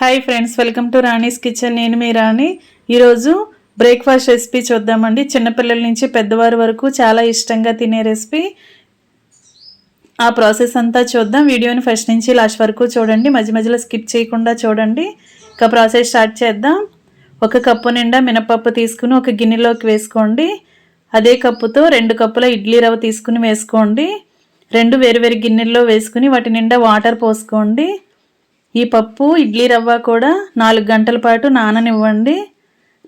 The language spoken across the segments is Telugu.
Hi friends welcome to Rani's kitchen నేను మీ రాణి. ఈరోజు బ్రేక్ఫాస్ట్ రెసిపీ చూద్దామండి. చిన్నపిల్లల నుంచి పెద్దవారి వరకు చాలా ఇష్టంగా తినే రెసిపీ ఆ ప్రాసెస్ అంతా చూద్దాం. వీడియోని ఫస్ట్ నుంచి లాస్ట్ వరకు చూడండి. మధ్య మధ్యలో స్కిప్ చేయకుండా చూడండి. ఇక ప్రాసెస్ స్టార్ట్ చేద్దాం. ఒక కప్పు నిండా మినపప్పు తీసుకుని ఒక గిన్నెలోకి వేసుకోండి. అదే కప్పుతో రెండు కప్పుల ఇడ్లీ రవ్వ తీసుకుని వేసుకోండి. రెండు వేరు వేరు గిన్నెల్లో వేసుకుని వాటి నిండా వాటర్ పోసుకోండి. ఈ పప్పు ఇడ్లీ రవ్వ కూడా నాలుగు గంటల పాటు నాననివ్వండి.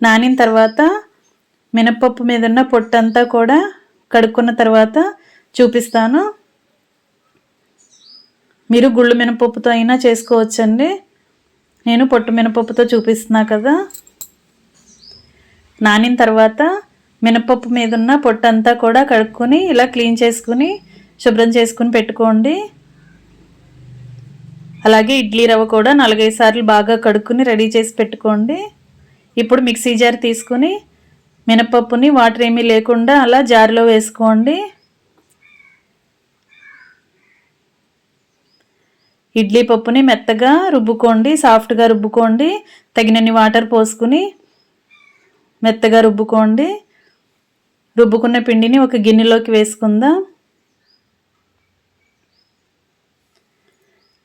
నానిన తర్వాత మినపప్పు మీద ఉన్న పొట్టంతా కూడా కడుక్కున్న తర్వాత చూపిస్తాను. మీరు గుళ్ళు మినపప్పుతో అయినా చేసుకోవచ్చండి. నేను పొట్టు మినపప్పుతో చూపిస్తున్నా కదా. నానిన తర్వాత మినపప్పు మీద ఉన్న పొట్టంతా కూడా కడుక్కొని ఇలా క్లీన్ చేసుకుని శుభ్రం చేసుకుని పెట్టుకోండి. అలాగే ఇడ్లీ రవ్వ కూడా నాలుగైదు సార్లు బాగా కడుక్కుని రెడీ చేసి పెట్టుకోండి. ఇప్పుడు మిక్సీ జార్ తీసుకుని మినపప్పుని వాటర్ ఏమీ లేకుండా అలా జార్లో వేసుకోండి. ఇడ్లీ పప్పుని మెత్తగా రుబ్బుకోండి సాఫ్ట్గా రుబ్బుకోండి తగినన్ని వాటర్ పోసుకుని మెత్తగా రుబ్బుకోండి. రుబ్బుకున్న పిండిని ఒక గిన్నెలోకి వేసుకుందాం.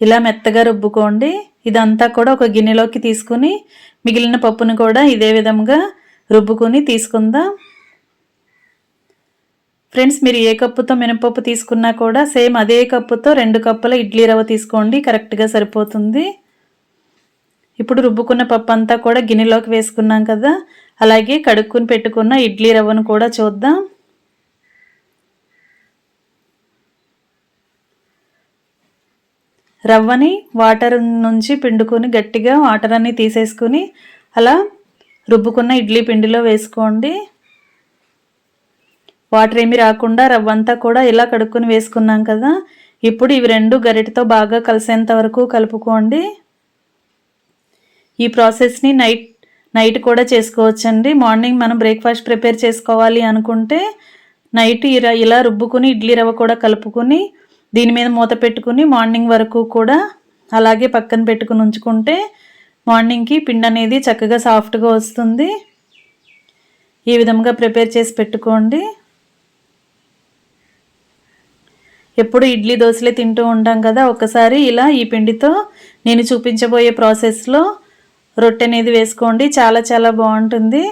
ఇలా మెత్తగా రుబ్బుకోండి. ఇదంతా కూడా ఒక గిన్నెలోకి తీసుకుని మిగిలిన పప్పును కూడా ఇదే విధంగా రుబ్బుకొని తీసుకుందాం. ఫ్రెండ్స్ మీరు ఏ కప్పుతో మినపప్పు తీసుకున్నా కూడా సేమ్ అదే కప్పుతో రెండు కప్పుల ఇడ్లీ రవ్వ తీసుకోండి. కరెక్ట్గా సరిపోతుంది. ఇప్పుడు రుబ్బుకున్న పప్పు అంతా కూడా గిన్నెలోకి వేసుకున్నాం కదా. అలాగే కడుక్కుని పెట్టుకున్న ఇడ్లీ రవ్వను కూడా చూద్దాం. రవ్వని వాటర్ నుంచి పిండుకొని గట్టిగా వాటర్ అన్ని తీసేసుకుని అలా రుబ్బుకున్న ఇడ్లీ పిండిలో వేసుకోండి. వాటర్ ఏమి రాకుండా రవ్వ అంతా కూడా ఇలా కడుక్కొని వేసుకున్నాం కదా. ఇప్పుడు ఇవి రెండు గరిటతో బాగా కలిసేంత వరకు కలుపుకోండి. ఈ ప్రాసెస్ని నైట్ నైట్ కూడా చేసుకోవచ్చండి. మార్నింగ్ మనం బ్రేక్ఫాస్ట్ ప్రిపేర్ చేసుకోవాలి అనుకుంటే నైట్ ఇలా ఇలా రుబ్బుకుని ఇడ్లీ రవ్వ కూడా కలుపుకొని దీని మీద మూత పెట్టుకుని మార్నింగ్ వరకు కూడా అలాగే పక్కన పెట్టుకుని ఉంచుకుంటే మార్నింగ్కి పిండి అనేది చక్కగా సాఫ్ట్గా వస్తుంది. ఈ విధంగా ప్రిపేర్ చేసి పెట్టుకోండి. ఎప్పుడు ఇడ్లీ దోశలే తింటూ ఉంటాం కదా ఒకసారి ఇలా ఈ పిండితో నేను చూపించబోయే ప్రాసెస్లో రొట్టె అనేది వేసుకోండి. చాలా చాలా బాగుంటుంది.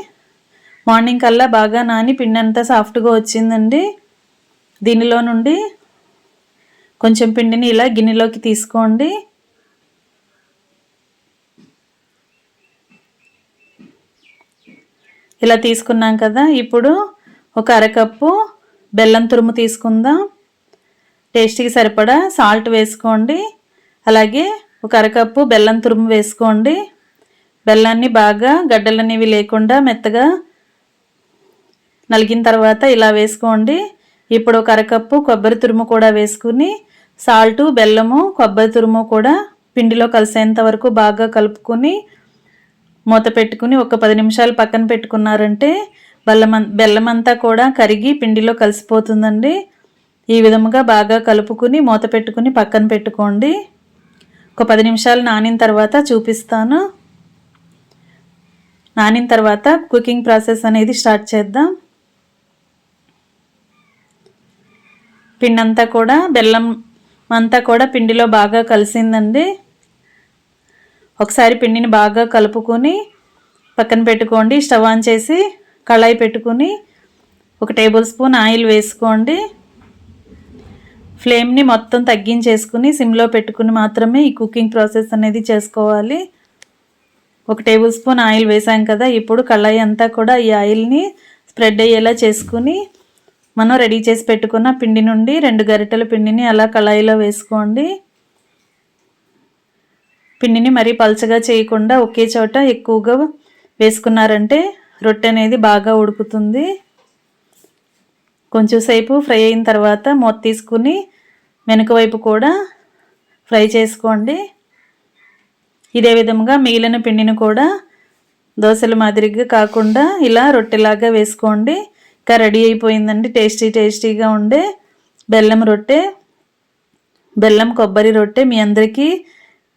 మార్నింగ్ కల్లా బాగా నాని పిండి అంతా సాఫ్ట్గా వచ్చిందండి. దీనిలో నుండి కొంచెం పిండిని ఇలా గిన్నెలోకి తీసుకోండి. ఇలా తీసుకున్నాం కదా ఇప్పుడు ఒక అరకప్పు బెల్లం తురుము తీసుకుందాం. టేస్ట్కి సరిపడా సాల్ట్ వేసుకోండి. అలాగే ఒక అరకప్పు బెల్లం తురుము వేసుకోండి. బెల్లాన్ని బాగా గడ్డలనేవి లేకుండా మెత్తగా నలిగిన తర్వాత ఇలా వేసుకోండి. ఇప్పుడు ఒక అరకప్పు కొబ్బరి తురుము కూడా వేసుకుని సాల్టు బెల్లము కొబ్బరి తురుము కూడా పిండిలో కలిసేంత వరకు బాగా కలుపుకొని మూత పెట్టుకుని ఒక పది నిమిషాలు పక్కన పెట్టుకున్నారంటే బెల్లం బెల్లం అంతా కూడా కరిగి పిండిలో కలిసిపోతుందండి. ఈ విధముగా బాగా కలుపుకుని మూత పెట్టుకుని పక్కన పెట్టుకోండి. ఒక పది నిమిషాలు నానిన తర్వాత చూపిస్తాను. నానిన తర్వాత కుకింగ్ ప్రాసెస్ అనేది స్టార్ట్ చేద్దాం. పిండంతా కూడా బెల్లం అంతా కూడా పిండిలో బాగా కలిసిందండి. ఒకసారి పిండిని బాగా కలుపుకొని పక్కన పెట్టుకోండి. స్టవ్ ఆన్ చేసి కళాయి పెట్టుకుని ఒక టేబుల్ స్పూన్ ఆయిల్ వేసుకోండి. ఫ్లేమ్ని మొత్తం తగ్గించేసుకుని సిమ్లో పెట్టుకుని మాత్రమే ఈ కుకింగ్ ప్రాసెస్ అనేది చేసుకోవాలి. ఒక టేబుల్ స్పూన్ ఆయిల్ వేసాం కదా ఇప్పుడు కళాయి అంతా కూడా ఈ ఆయిల్ని స్ప్రెడ్ అయ్యేలా చేసుకుని మనం రెడీ చేసి పెట్టుకున్న పిండి నుండి రెండు గరిటెల పిండిని అలా కళాయిలో వేసుకోండి. పిండిని మరీ పలచగా చేయకుండా ఒకే చోట ఎక్కువగా వేసుకున్నారంటే రొట్టె అనేది బాగా ఉడుకుతుంది. కొంచెం సేపు ఫ్రై అయిన తర్వాత మూత తీసుకుని వెనుక వైపు కూడా ఫ్రై చేసుకోండి. ఇదే విధంగా మిగిలిన పిండిని కూడా దోశల మాదిరిగా కాకుండా ఇలా రొట్టెలాగా వేసుకోండి. ఇంకా రెడీ అయిపోయిందండి. టేస్టీ టేస్టీగా ఉండే బెల్లం రొట్టె బెల్లం కొబ్బరి రొట్టె. మీ అందరికీ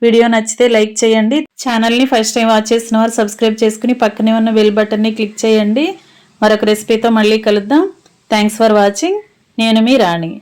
వీడియో నచ్చితే లైక్ చేయండి. ఛానల్ని ఫస్ట్ టైం వాచ్ చేసిన వారు సబ్స్క్రైబ్ చేసుకుని పక్కనే ఉన్న బెల్ బటన్ని క్లిక్ చేయండి. మరొక రెసిపీతో మళ్ళీ కలుద్దాం. Thanks for watching. నేను మీ రాణి.